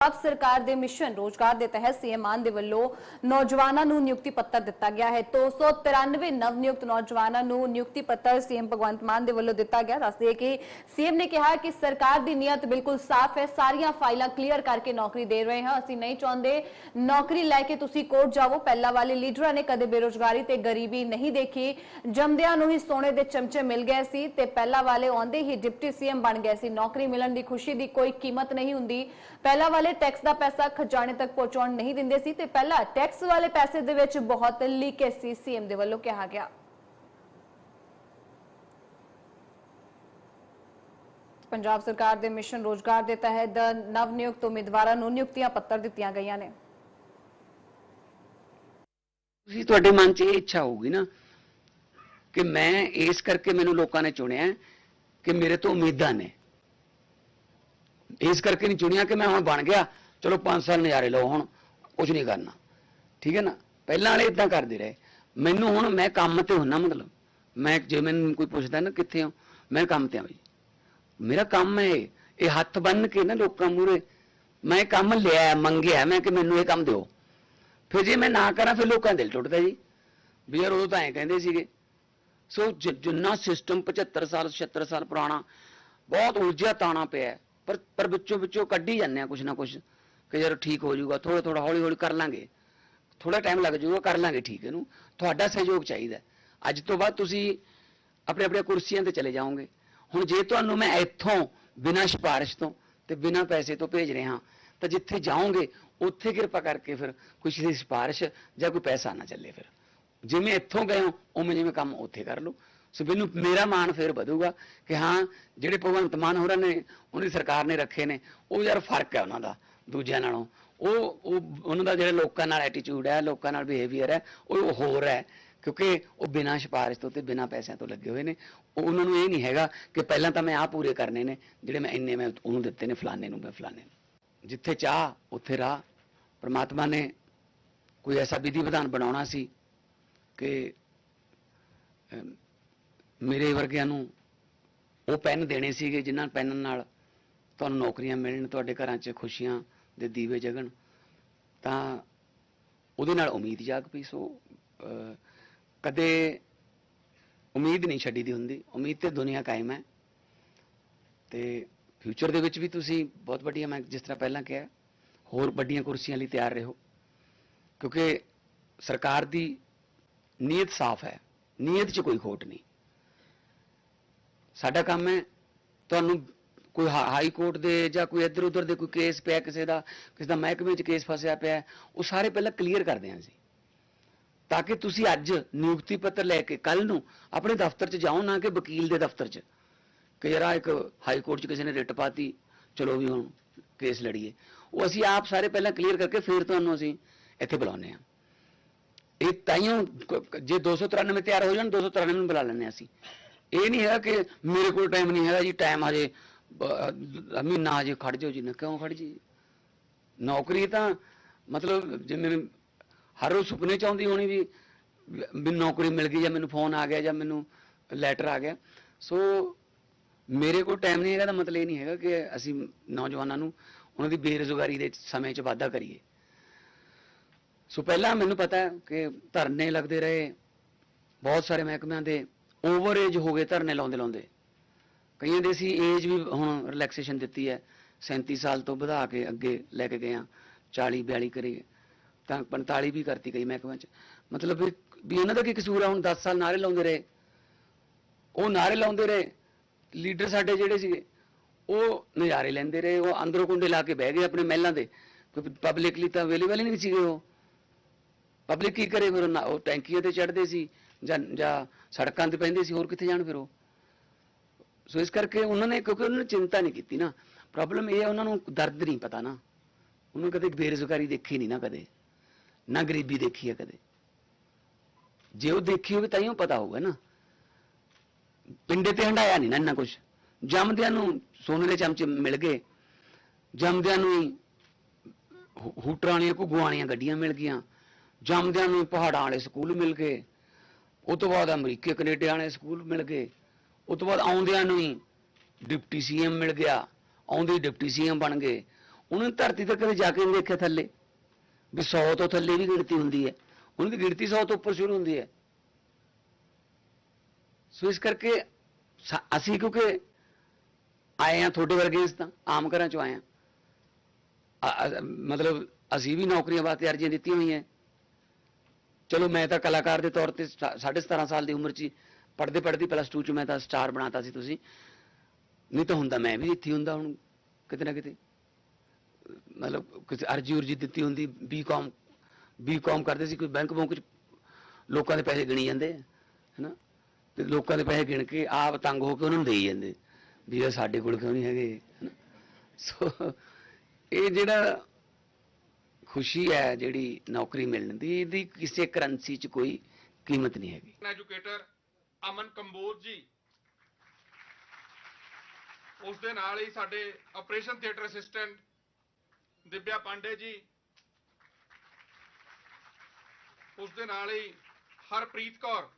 ਪੰਜਾਬ ਸਰਕਾਰ ਦੇ ਮਿਸ਼ਨ ਰੋਜ਼ਗਾਰ ਦੇ ਤਹਿਤ ਸੀਐਮ ਮਾਨ ਦੇ ਵੱਲੋਂ ਨੌਜਵਾਨਾਂ ਨੂੰ ਨਿਯੁਕਤੀ ਪੱਤਰ ਦਿੱਤਾ ਗਿਆ ਹੈ। 293 ਨਵ ਨਿਯੁਕਤ ਨੌਜਵਾਨਾਂ ਨੂੰ ਨਿਯੁਕਤੀ ਪੱਤਰ ਸੀਐਮ ਭਗਵੰਤ ਮਾਨ ਦੇ ਵੱਲੋਂ ਦਿੱਤਾ ਗਿਆ। ਦੱਸਦੇ ਕਿ ਸੀਐਮ ਨੇ ਕਿਹਾ ਕਿ ਸਰਕਾਰ ਦੀ ਨੀਅਤ ਬਿਲਕੁਲ ਸਾਫ਼ ਹੈ। ਸਾਰੀਆਂ ਫਾਈਲਾਂ ਕਲੀਅਰ ਕਰਕੇ ਨੌਕਰੀ ਦੇ ਰਹੇ ਹਾਂ। ਅਸੀਂ ਨਹੀਂ ਚਾਹੁੰਦੇ ਨੌਕਰੀ ਲੈ ਕੇ ਤੁਸੀਂ ਕੋਰਟ ਜਾਵੋ। ਪਹਿਲਾਂ ਵਾਲੇ ਲੀਡਰਾਂ ਨੇ ਕਦੇ ਬੇਰੋਜ਼ਗਾਰੀ ਤੇ ਗਰੀਬੀ ਨਹੀਂ ਦੇਖੀ। ਜੰਮਦਿਆਂ ਨੂੰ ਹੀ ਸੋਨੇ ਦੇ ਚਮਚੇ ਮਿਲ ਗਏ ਸੀ ਤੇ ਪਹਿਲਾਂ ਵਾਲੇ ਆਉਂਦੇ ਹੀ ਡਿਪਟੀ ਸੀਐਮ ਬਣ ਗਏ ਸੀ। ਨੌਕਰੀ ਮਿਲਣ ਦੀ ਖੁਸ਼ੀ ਦੀ ਕੋਈ ਕੀਮਤ ਨਹੀਂ ਹੁੰਦੀ। ਪਹਿਲਾਂ ਵਾਲੇ ਟੈਕਸ ਦਾ ਪੈਸਾ ਖਜ਼ਾਨੇ ਤੱਕ ਪਹੁੰਚਾਉਣ ਨਹੀਂ ਦਿੰਦੇ ਸੀ ਤੇ ਪਹਿਲਾਂ ਟੈਕਸ ਵਾਲੇ ਪੈਸੇ ਦੇ ਵਿੱਚ ਬਹੁਤ ਲੀਕੇਜ ਸੀ ਸੀਐਮ ਦੇ ਵੱਲੋਂ ਕਿਹਾ ਗਿਆ। ਪੰਜਾਬ ਸਰਕਾਰ ਦੇ ਮਿਸ਼ਨ ਰੋਜ਼ਗਾਰ ਦੇ ਤਹਿਤ ਨਵ ਨਿਯੁਕਤ ਉਮੀਦਵਾਰਾਂ ਨੂੰ ਨਿਯੁਕਤੀਆਂ ਪੱਤਰ ਦਿੱਤੀਆਂ ਗਈਆਂ ਨੇ। ਤੁਸੀਂ ਤੁਹਾਡੇ ਮਨ 'ਚ ਇਹ ਇੱਛਾ ਹੋਊਗੀ ਨਾ ਕਿ ਮੈਂ ਇਸ ਕਰਕੇ ਮੈਨੂੰ ਲੋਕਾਂ ਨੇ ਚੁਣਿਆ ਕਿ ਮੇਰੇ ਤੋਂ ਉਮੀਦਾਂ ਨੇ। ਇਸ ਕਰਕੇ ਨਹੀਂ ਚੁਣਿਆ ਕਿ ਮੈਂ ਹੁਣ ਬਣ ਗਿਆ। ਚਲੋ 5 ਸਾਲ ਨਜ਼ਾਰੇ ਲਓ ਹੁਣ ਕੁਝ ਨਹੀਂ ਕਰਨਾ। ਠੀਕ ਹੈ ਨਾ? ਪਹਿਲਾਂ ਵਾਲੇ ਇਦਾਂ ਕਰਦੇ ਰਹੇ। ਮੈਨੂੰ ਹੁਣ ਮੈਂ ਕੰਮ ਤੇ ਹੁੰਨਾ ਮਤਲਬ। ਮੈਂ ਜੇ ਮੈਨੂੰ ਕੋਈ ਪੁੱਛਦਾ ਨਾ ਕਿੱਥੇ ਹੋ, ਮੈਂ ਕੰਮ ਤੇ ਆ ਬਈ। ਮੇਰਾ ਕੰਮ ਹੈ ਇਹ। ਇਹ ਹੱਥ ਬੰਨ ਕੇ ਨਾ ਲੋਕਾਂ ਮੂਰੇ ਮੈਂ ਕੰਮ ਲਿਆ, ਮੰਗਿਆ, ਮੈਂ ਕਿ ਮੈਨੂੰ ਇਹ ਕੰਮ ਦਿਓ। ਫਿਰ ਜੇ ਮੈਂ ਨਾ ਕਰਾਂ, ਫਿਰ ਲੋਕਾਂ ਦਿਲ ਟੁੱਟਦਾ ਜੀ। ਵੀ ਯਾਰ ਉਦੋਂ ਤਾਂ ਐਂ ਕਹਿੰਦੇ ਸੀਗੇ। ਸੋ ਜਿੰਨਾ ਸਿਸਟਮ 75 ਸਾਲ 76 ਸਾਲ ਪੁਰਾਣਾ, ਬਹੁਤ ਉਲਝਿਆ ਤਾਣਾ ਪਿਆ। ਪਰ ਪਰ ਵਿੱਚੋਂ ਵਿੱਚੋਂ ਕੱਢੀ ਜਾਂਦੇ ਆ ਕੁਛ ਨਾ ਕੁਛ ਕਿ ਯਾਰ ਠੀਕ ਹੋ ਜਾਊਗਾ ਥੋੜਾ ਥੋੜਾ ਹੌਲੀ ਹੌਲੀ ਕਰ ਲਾਂਗੇ। ਥੋੜਾ ਟਾਈਮ ਲੱਗ ਜਾਊਗਾ, ਕਰ ਲਾਂਗੇ ਠੀਕ ਇਹਨੂੰ। ਤੁਹਾਡਾ ਸਹਿਯੋਗ ਚਾਹੀਦਾ ਅੱਜ ਤੋਂ ਬਾਅਦ ਤੁਸੀਂ ਆਪਣੇ ਆਪਣੇ ਕੁਰਸੀਆਂ ਤੇ ਚਲੇ ਜਾਓਗੇ। ਹੁਣ ਜੇ ਤੁਹਾਨੂੰ ਮੈਂ ਇੱਥੋਂ ਬਿਨਾਂ ਸਿਫਾਰਿਸ਼ ਤੋਂ ਤੇ ਬਿਨਾਂ ਪੈਸੇ ਤੋਂ ਭੇਜ ਰਿਹਾ ਤਾਂ ਜਿੱਥੇ ਜਾਓਗੇ, ਉੱਥੇ ਕਿਰਪਾ ਕਰਕੇ ਫਿਰ ਕੁਛ ਦੀ ਸਿਫਾਰਿਸ਼ ਜਾਂ ਕੋਈ ਪੈਸਾ ਨਾ ਚੱਲੇ ਫਿਰ। ਜਿਵੇਂ ਇੱਥੋਂ ਗਏ ਹੋ, ਉਵੇਂ ਜਿਵੇਂ ਕੰਮ ਉੱਥੇ ਕਰ ਲਓ। ਸੋ ਮੈਨੂੰ ਮੇਰਾ ਮਾਣ ਫੇਰ ਵਧੂਗਾ ਕਿ ਹਾਂ, ਜਿਹੜੇ ਭਗਵੰਤ ਮਾਨ ਹੋਰਾਂ ਨੇ, ਉਹਨਾਂ ਦੀ ਸਰਕਾਰ ਨੇ ਰੱਖੇ ਨੇ, ਉਹ ਯਾਰ ਫ਼ਰਕ ਹੈ ਉਹਨਾਂ ਦਾ, ਦੂਜਿਆਂ ਨਾਲੋਂ। ਉਹ ਉਹ, ਉਹਨਾਂ ਦਾ ਜਿਹੜਾ ਲੋਕਾਂ ਨਾਲ ਐਟੀਟਿਊਡ ਹੈ, ਲੋਕਾਂ ਨਾਲ ਬਿਹੇਵੀਅਰ ਹੈ, ਉਹ ਹੋਰ ਹੈ। ਕਿਉਂਕਿ ਉਹ ਬਿਨਾਂ ਸਿਫਾਰਿਸ਼ ਤੋਂ ਤੇ ਬਿਨਾਂ ਪੈਸਿਆਂ ਤੋਂ ਲੱਗੇ ਹੋਏ ਨੇ। ਉਹ, ਉਹਨਾਂ ਨੂੰ ਇਹ ਨਹੀਂ ਹੈਗਾ ਕਿ ਪਹਿਲਾਂ ਤਾਂ ਮੈਂ ਆਹ ਪੂਰੇ ਕਰਨੇ ਨੇ, ਜਿਹੜੇ ਮੈਂ ਇੰਨੇ ਮੈਂ ਉਹਨੂੰ ਦਿੱਤੇ ਨੇ, ਫਲਾਣੇ ਨੂੰ ਮੈਂ ਫਲਾਣੇ ਨੂੰ। ਜਿੱਥੇ ਚਾਹ, ਉੱਥੇ ਰਾਹ। ਪ੍ਰਮਾਤਮਾ ਨੇ ਕੋਈ ਐਸਾ ਵਿਧੀ ਵਿਧਾਨ ਬਣਾਉਣਾ ਸੀ ਕਿ ਮੇਰੇ ਵਰਗਿਆਂ ਨੂੰ ਉਹ ਪੈਨ ਦੇਣੇ ਸੀਗੇ ਜਿਨ੍ਹਾਂ ਪੈਨ ਨਾਲ ਤੁਹਾਨੂੰ ਨੌਕਰੀਆਂ ਮਿਲਣ, ਤੁਹਾਡੇ ਘਰਾਂ 'ਚ ਖੁਸ਼ੀਆਂ ਦੇ ਦੀਵੇ ਜਗਣ। ਤਾਂ ਉਹਦੇ ਨਾਲ ਉਮੀਦ ਜਾਗ ਪਈ। ਸੋ ਕਦੇ ਉਮੀਦ ਨਹੀਂ ਛੱਡੀ ਦੀ ਹੁੰਦੀ। ਉਮੀਦ ਤੇ ਦੁਨੀਆ ਕਾਇਮ ਹੈ। ਤੇ ਫਿਊਚਰ ਦੇ ਵਿੱਚ ਵੀ ਤੁਸੀਂ ਬਹੁਤ ਵੱਡੀਆਂ, ਮੈਂ ਜਿਸ ਤਰ੍ਹਾਂ ਪਹਿਲਾਂ ਕਿਹਾ, ਹੋਰ ਵੱਡੀਆਂ ਕੁਰਸੀਆਂ ਲਈ ਤਿਆਰ ਰਹੋ। ਕਿਉਂਕਿ ਸਰਕਾਰ ਦੀ ਨੀਅਤ ਸਾਫ਼ ਹੈ। ਨੀਅਤ 'ਚ ਕੋਈ ਖੋਟ ਨਹੀਂ। ਸਾਡਾ ਕੰਮ ਹੈ ਤੁਹਾਨੂੰ ਕੋਈ ਹਾ- ਹਾਈ ਕੋਰਟ ਦੇ ਜਾਂ ਕੋਈ ਇੱਧਰ ਉੱਧਰ ਦੇ ਕੋਈ ਕੇਸ ਪਿਆ ਕਿਸੇ ਦਾ ਕਿਸੇ ਦਾ ਮਹਿਕਮੇ 'ਚ ਕੇਸ ਫਸਿਆ ਪਿਆ ਉਹ ਸਾਰੇ ਪਹਿਲਾਂ ਕਲੀਅਰ ਕਰਦੇ ਹਾਂ ਅਸੀਂ। ਤਾਂ ਕਿ ਤੁਸੀਂ ਅੱਜ ਨਿਯੁਕਤੀ ਪੱਤਰ ਲੈ ਕੇ ਕੱਲ ਨੂੰ ਆਪਣੇ ਦਫ਼ਤਰ 'ਚ ਜਾਓ, ਨਾ ਕਿ ਵਕੀਲ ਦੇ ਦਫ਼ਤਰ 'ਚ। ਕਿ ਯਾਰ ਇੱਕ ਹਾਈ ਕੋਰਟ 'ਚ ਕਿਸੇ ਨੇ ਰਿਟ ਪਾਤੀ, ਚਲੋ ਵੀ ਹੁਣ ਕੇਸ ਲੜੀਏ। ਉਹ ਅਸੀਂ ਆਪ ਸਾਰੇ ਪਹਿਲਾਂ ਕਲੀਅਰ ਕਰਕੇ ਫਿਰ ਤੁਹਾਨੂੰ ਅਸੀਂ ਇੱਥੇ ਬੁਲਾਉਂਦੇ ਹਾਂ। ਇਹ ਤਾਈਓ ਜੇ 293 ਤਿਆਰ ਹੋ ਜਾਣ 293 ਨੂੰ ਬੁਲਾ ਲੈਂਦੇ ਹਾਂ ਅਸੀਂ। ਇਹ ਨਹੀਂ ਹੈਗਾ ਕਿ ਮੇਰੇ ਕੋਲ ਟਾਈਮ ਨਹੀਂ ਹੈਗਾ ਜੀ ਟਾਈਮ ਹਜੇ, ਬ- ਮਹੀਨਾ ਹਜੇ ਖੜ ਜਾਓ ਜੀ ਨਾ ਕਿਉਂ ਖੜ ਜੀ ਨੌਕਰੀ ਤਾਂ ਮਤਲਬ ਜਿਵੇਂ ਹਰ ਰੋਜ਼ ਸੁਪਨੇ ਚ ਆਉਂਦੀ ਹੋਣੀ ਵੀ ਮੈਨੂੰ ਨੌਕਰੀ ਮਿਲ ਗਈ ਜਾਂ ਮੈਨੂੰ ਫੋਨ ਆ ਗਿਆ ਜਾਂ ਮੈਨੂੰ ਲੈਟਰ ਆ ਗਿਆ। ਸੋ ਮੇਰੇ ਕੋਲ ਟਾਈਮ ਨਹੀਂ ਹੈਗਾ ਤਾਂ ਮਤਲਬ ਇਹ ਨਹੀਂ ਹੈਗਾ ਕਿ ਅਸੀਂ ਨੌਜਵਾਨਾਂ ਨੂੰ ਉਹਨਾਂ ਦੀ ਬੇਰੁਜ਼ਗਾਰੀ ਦੇ ਸਮੇਂ 'ਚ ਵਾਧਾ ਕਰੀਏ। ਸੋ ਪਹਿਲਾਂ ਮੈਨੂੰ ਪਤਾ ਕਿ ਧਰਨੇ ਲੱਗਦੇ ਰਹੇ, ਬਹੁਤ ਸਾਰੇ ਮਹਿਕਮਿਆਂ ਦੇ ਓਵਰ ਏਜ ਹੋ ਗਏ ਧਰਨੇ ਲਾਉਂਦੇ ਲਾਉਂਦੇ। ਕਈਆਂ ਦੇ ਅਸੀਂ ਏਜ ਵੀ ਹੁਣ ਰਿਲੈਕਸੇਸ਼ਨ ਦਿੱਤੀ ਹੈ। 37 ਸਾਲ ਤੋਂ ਵਧਾ ਕੇ ਅੱਗੇ ਲੈ ਕੇ ਗਏ ਆ 40 42 ਕਰੀਏ ਤਾਂ 45 ਵੀ ਕਰਤੀ ਕਈ ਮਹਿਕਮਿਆਂ 'ਚ। ਮਤਲਬ ਵੀ ਇਹਨਾਂ ਦਾ ਕੀ ਕਸੂਰ ਆ? ਹੁਣ 10 ਸਾਲ ਨਾਰੇ ਲਾਉਂਦੇ ਰਹੇ। ਉਹ ਨਾਰੇ ਲਾਉਂਦੇ ਰਹੇ। ਲੀਡਰ ਸਾਡੇ ਜਿਹੜੇ ਸੀਗੇ, ਉਹ ਨਜ਼ਾਰੇ ਲੈਂਦੇ ਰਹੇ। ਉਹ ਅੰਦਰੋਂ ਕੁੰਡੇ ਲਾ ਕੇ ਬਹਿ ਗਏ ਆਪਣੇ ਮਹਿਲਾਂ ਦੇ। ਕਿਉਂਕਿ ਪਬਲਿਕਲੀ ਤਾਂ ਅਵੇਲੇਬਲ ਹੀ ਨਹੀਂ ਸੀਗੇ ਉਹ। ਪਬਲਿਕ ਕੀ ਕਰੇ ਫਿਰ ਉਹ ਉਹ ਟੈਂਕੀਆਂ ਤੇ ਚੜਦੇ ਸੀ। ਜਾਂ ਜਾਂ ਸੜਕਾਂ ਤੇ ਪੈਂਦੇ ਸੀ, ਹੋਰ ਕਿੱਥੇ ਜਾਣ ਫਿਰ ਉਹ? ਸੋ ਇਸ ਕਰਕੇ ਉਹਨਾਂ ਨੇ, ਕਿਉਂਕਿ ਉਹਨਾਂ ਨੇ ਚਿੰਤਾ ਨਹੀਂ ਕੀਤੀ ਨਾ। ਪ੍ਰੋਬਲਮ ਇਹ ਹੈ, ਉਹਨਾਂ ਨੂੰ ਦਰਦ ਨਹੀਂ ਪਤਾ ਨਾ। ਉਹਨੂੰ ਕਦੇ ਬੇਰੁਜ਼ਗਾਰੀ ਦੇਖੀ ਨਹੀਂ ਨਾ ਕਦੇ। ਨਾ ਗਰੀਬੀ ਦੇਖੀ ਹੈ ਕਦੇ। ਜੇ ਉਹ ਦੇਖੀ ਹੋਵੇ, ਤਾਂ ਹੀ ਉਹ ਪਤਾ ਹੋਊਗਾ ਨਾ। ਪਿੰਡੇ ਤੇ ਹੰਡਾਇਆ ਨਹੀਂ ਨਾ ਇੰਨਾ ਕੁਝ ਜੰਮਦਿਆਂ ਨੂੰ ਸੋਨੇ ਦੇ ਚਮਚੇ ਮਿਲ ਗਏ। ਜੰਮਦਿਆਂ ਨੂੰ ਹੂਟਰਾਂ ਵਾਲੀਆਂ, ਘੁੱਗੂਆਂ ਵਾਲੀਆਂ ਗੱਡੀਆਂ ਮਿਲ ਗਈਆਂ। ਜੰਮਦਿਆਂ ਨੂੰ ਪਹਾੜਾਂ ਵਾਲੇ ਸਕੂਲ ਮਿਲ ਗਏ। ਉਹ ਤੋਂ ਬਾਅਦ ਅਮਰੀਕੇ, ਕੈਨੇਡਾ ਵਾਲੇ ਸਕੂਲ ਮਿਲ ਗਏ। ਉਹ ਤੋਂ ਬਾਅਦ ਆਉਂਦਿਆਂ ਨੂੰ ਹੀ ਡਿਪਟੀ ਸੀਐਮ ਮਿਲ ਗਿਆ। ਆਉਂਦੇ ਹੀ ਡਿਪਟੀ ਸੀਐਮ ਬਣ ਗਏ। ਉਹਨਾਂ ਨੇ ਧਰਤੀ ਤੇ ਕਦੇ ਜਾ ਕੇ ਨਹੀਂ ਦੇਖਿਆ ਥੱਲੇ। ਵੀ 100 ਤੋਂ ਥੱਲੇ ਵੀ ਗਿਣਤੀ ਹੁੰਦੀ ਹੈ। ਉਹਨਾਂ ਦੀ ਗਿਣਤੀ 100 ਤੋਂ ਉੱਪਰ ਸ਼ੁਰੂ ਹੁੰਦੀ ਹੈ। ਸੋ ਇਸ ਕਰਕੇ ਸਾ- ਅਸੀਂ ਕਿਉਂਕਿ ਆਏ ਆ ਤੁਹਾਡੇ ਵਰਗੇ ਇਸ ਤਾਂ, ਆਮ ਘਰਾਂ ਚੋਂ ਆਏ ਆ ਮਤਲਬ ਅਸੀਂ ਵੀ ਨੌਕਰੀਆਂ ਵਾਸਤੇ ਅਰਜ਼ੀਆਂ ਦਿੱਤੀਆਂ ਹੋਈਆਂ। ਚਲੋ ਮੈਂ ਤਾਂ ਕਲਾਕਾਰ ਦੇ ਤੌਰ ਤੇ ਸਾ- ਸਾਢੇ 17 ਸਾਲ ਦੀ ਉਮਰ 'ਚ ਪੜਦੇ ਪੜਦੀ ਪਲੱਸ 2 ਚ ਮੈਂ ਤਾਂ ਸਟਾਰ ਬਣਾਤਾ ਸੀ ਤੁਸੀਂ। ਨਹੀਂ ਤਾਂ ਹੁੰਦਾ ਮੈਂ ਵੀ ਇੱਥੇ ਹੁੰਦਾ ਹੁਣ ਕਿਤੇ ਨਾ ਕਿਤੇ। ਮਤਲਬ ਕਿਸੇ ਅਰਜੀ ਉਰਜੀ ਦਿੱਤੀ ਹੁੰਦੀ ਬੀਕਾਮ ਬੀਕਾਮ ਕਰਦੇ ਸੀ ਕੋਈ ਬੈਂਕ ਬੈਂਕ ਚ ਲੋਕਾਂ ਦੇ ਪੈਸੇ ਗਿਣੀ ਜਾਂਦੇ ਆ, ਹੈਨਾ? ਤੇ ਲੋਕਾਂ ਦੇ ਪੈਸੇ ਗਿਣ ਕੇ ਆਪ ਤੰਗ ਹੋ ਕੇ ਉਹਨਾਂ ਨੂੰ ਦੇਈ ਜਾਂਦੇ। ਵੀ ਇਹ ਸਾਡੇ ਕੋਲ ਕਿਉਂ ਨਹੀਂ ਹੈਗੇ ਹੈਨਾ? ਸੋ ਇਹ ਜਿਹੜਾ ਖੁਸ਼ੀ ਹੈ ਜਿਹੜੀ ਨੌਕਰੀ ਮਿਲਣ ਦੀ, ਇਹਦੀ ਕਿਸੇ ਕਰੰਸੀ 'ਚ ਕੋਈ ਕੀਮਤ ਨਹੀਂ ਹੈਗੀ। ਐਜੂਕੇਟਰ ਅਮਨ ਕੰਬੋਜ ਜੀ, ਉਸ ਦੇ ਨਾਲ ਹੀ ਸਾਡੇ operation theatre assistant Divya Pandey ji, ਉਸ ਦੇ ਨਾਲ ਹੀ ਹਰਪ੍ਰੀਤ ਕੌਰ